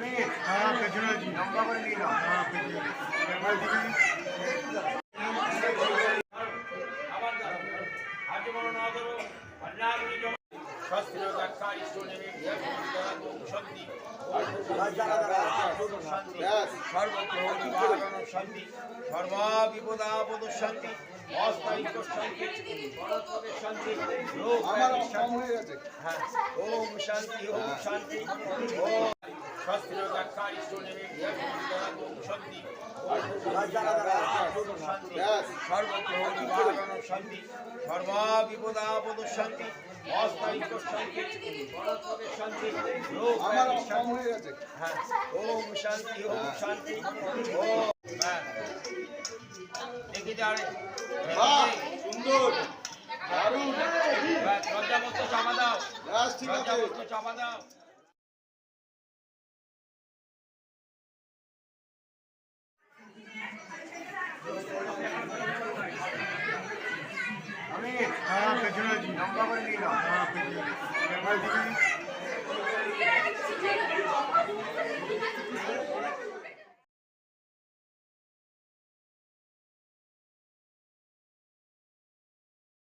হ্যাঁ হ্যাঁ দিকে সর্ববিপদাপদ শান্তি অস্থায়িত্ব শান্তি পরস্পরের শান্তি ব্যাধি শান্তি হ্যাঁ ওম শান্তি ওম শান্তি। শান্তি সর্ববিপদাপদ শান্তি অস্থায়িত্ব শান্তি শান্তি হ্যাঁ ওম শান্তি ওম শান্তি ওম হ্যাঁ দেখি যারে সুন্দর দারুণ লজ্জাবস্ত চাপা দাও লজ্জাবস্ত চাপা দাও। हाँ पिछड़ा जी हाँ पिछड़ा